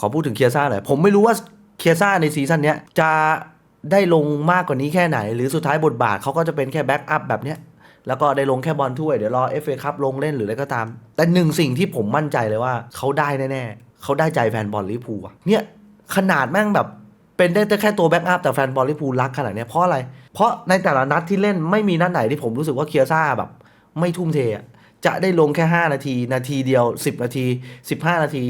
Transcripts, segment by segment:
ขอพูดถึงเคียซ่าหน่อยผมไม่รู้ว่าเคียซ่าในซีซั่นเนี้ยจะได้ลงมากกว่านี้แค่ไหน หรือสุดท้ายบทบาทเขาก็จะเป็นแค่แบ็กอัพแบบเนี้ยแล้วก็ได้ลงแค่บอลถ้วยเดี๋ยวรอเอฟเอคัพลงเล่นหรืออะไรก็ตาม แต่หนึ่งสิ่งที่ผมมั่นใจเลยว่าเขาได้แน่ๆเขาได้ใจแฟนบอลลิเวอร์พูลอะเนี่ยขนาดแม่งแบบเป็นได้แต่แค่ตัวแบ็กอัพแต่แฟนบอลลิเวอร์พูลรักขนาดเนี้ยเพราะอะไร เพราะในแต่ละนัดที่เล่นไม่มีนัดไหนที่ผมรู้สึกว่าเคียซ่าแบบ ไม่ทุ่มเทจะได้ลงแค่ 5 นาที นาทีเดียว 10 นาที 15 นาที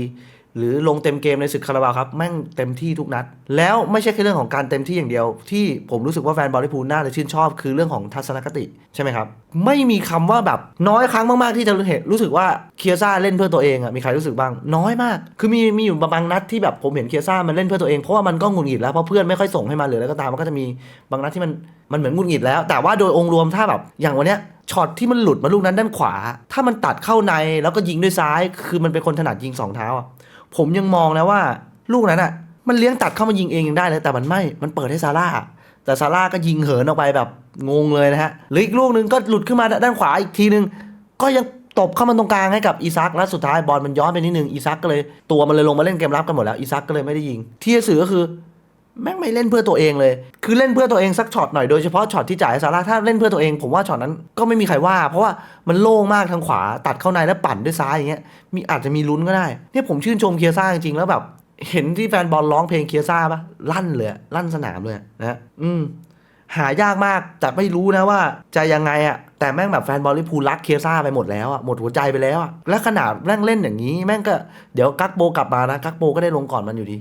หรือลงเต็มเกมในศึกคาราบาวครับแม่งเต็มที่ทุกนัด แล้วไม่ใช่แค่เรื่องของการเต็มที่อย่างเดียว ที่ผมรู้สึกว่าแฟนบอลลิเวอร์พูลน่าจะชื่นชอบคือเรื่องของทัศนคติใช่ไหมครับ ไม่มีคำว่าแบบน้อยครั้งมากๆที่จะเห็นรู้สึกว่าเคียซ่าเล่นเพื่อตัวเองอะมีใครรู้สึกบ้าง น้อยมาก คือมีมีอยู่บางนัดที่แบบผมเห็นเคียซ่ามันเล่นเพื่อตัวเองเพราะว่ามันก็หงุดหงิดแล้วเพราะเพื่อนไม่ค่อยส่งให้มันหรืออะไรก็ตามมันก็จะมีบางนัดที่มันมันเหมือนหงุดหงิดแล้ว แต่ว่าโดยองค์รวมถ้าแบบอย่างวันเนี้ย ช็อตที่มันหลุดมาลูกนั้นด้านขวา ถ้ามันตัดเข้าในแล้วก็ยิงด้วยซ้าย คือมันเป็นคนถนัดยิงสองเท้าอะผมยังมองนะว่า ลูกนั้นอะ มันเลี้ยงตัดเข้ามายิงเองยังได้เลยแต่มันไม่มันเปิดให้ซาร่าแต่ซาร่าก็ยิงเหินออกไปแบบงงเลยนะฮะหรืออีกลูกหนึ่งก็หลุดขึ้นมาด้านขวาอีกทีนึง ก็ยังตบเข้ามาตรงกลางให้กับอีซักแล้วสุดท้ายบอลมันย้อนไปนิดนึงอีซักก็เลยตัวมันเลยลงมาเล่นเกมรับกันหมดแล้วอีซักก็เลยไม่ได้ยิง ที่จะสื่อก็คือ แม่งไม่เล่นเพื่อตัวเองเลย คือเล่นเพื่อตัวเองสักช็อตหน่อยโดยเฉพาะช็อตที่จ่ายให้ซาร่าถ้าเล่นเพื่อตัวเองผมว่าช็อตนั้นก็ไม่มีใครว่า เพราะว่ามันโล่งมากทางขวาตัดเข้าในแล้วปั่นด้วยซ้ายอย่างเงี้ยมีอาจจะมีลุ้นก็ได้เนี่ยผมชื่นชมเคียซ่าจริงๆแล้วแบบ เห็นที่แฟนบอลร้องเพลงเคียซ่าปะลั่นเลยอะลั่นสนามเลยนะอืมหายากมากแต่ไม่รู้นะว่าจะยังไงอะแต่แม่งแบบแฟนบอลลิพูลรักเคียซ่าไปหมดแล้วอะหมดหัวใจไปแล้วอะและขนาดแม่งเล่นอย่างนี้ แม่งก็เดี๋ยวกักโบกลับมานะกักโบก็ได้ลงก่อนมันอยู่ดี